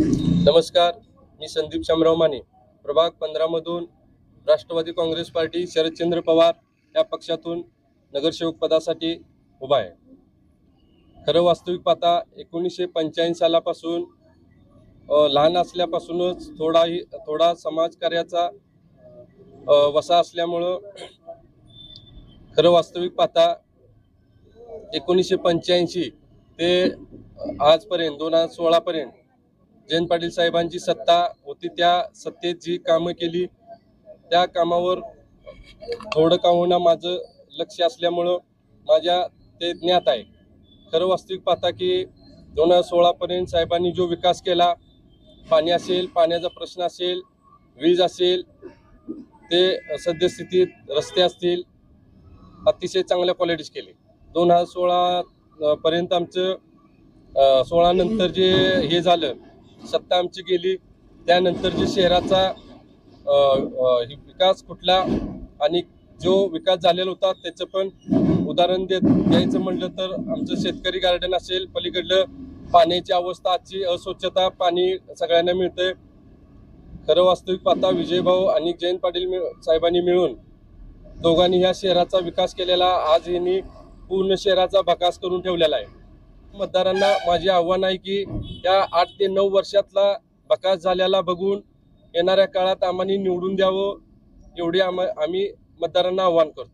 नमस्कार मी संदीप शामराव माने. प्रभाग पंधरामधून राष्ट्रवादी काँग्रेस पार्टी शरदचंद्र पवार या पक्षातून नगरसेवक पदासाठी उभा आहे. खरं वास्तविक पाहता एकोणीसशे पंच्याऐंशी सालापासून लहान असल्यापासूनच थोडाही थोडा समाजकार्याचा वसा असल्यामुळं खरं वास्तविक पाहता एकोणीसशे पंच्याऐंशी ते आजपर्यंत दोन हजार सोळापर्यंत जयंत पाटील साहेबांची सत्ता होती त्या सत्तेत जी कामं केली त्या कामावर थोडं का होणं माझं लक्ष असल्यामुळं माझ्या ते ज्ञात आहे. खरं वास्तविक पाहता की दोन हजार सोळापर्यंत साहेबांनी जो विकास केला पाणी असेल पाण्याचा प्रश्न असेल वीज असेल ते सद्यस्थितीत रस्ते असतील अतिशय चांगल्या क्वालिटीज केले. दोन हजार सोळा पर्यंत आमचं सोळानंतर जे हे झालं सत्ता आमची गेली त्यानंतर जे शहराचा विकास कुठला आणि जो विकास झालेला होता त्याचं पण उदाहरण देत द्यायचं म्हटलं तर आमचं शेतकरी गार्डन असेल पलीकडलं पाण्याची अवस्था आजची अस्वच्छता पाणी सगळ्यांना मिळतंय. खरं वास्तविक पाहता विजयभाऊ आणि जयंत पाटील मिळ- साहेबांनी मिळून दोघांनी ह्या शहराचा विकास केलेला आज यांनी पूर्ण शहराचा भकास करून ठेवलेला आहे. मतदारांना माझे आव्हान आहे की या आठ ते नऊ वर्षातला बकास झालेला बघून येणाऱ्या काळात आम्हाला निवडून द्यावं एवढे आम्हा आम्ही मतदारांना आव्हान करतो.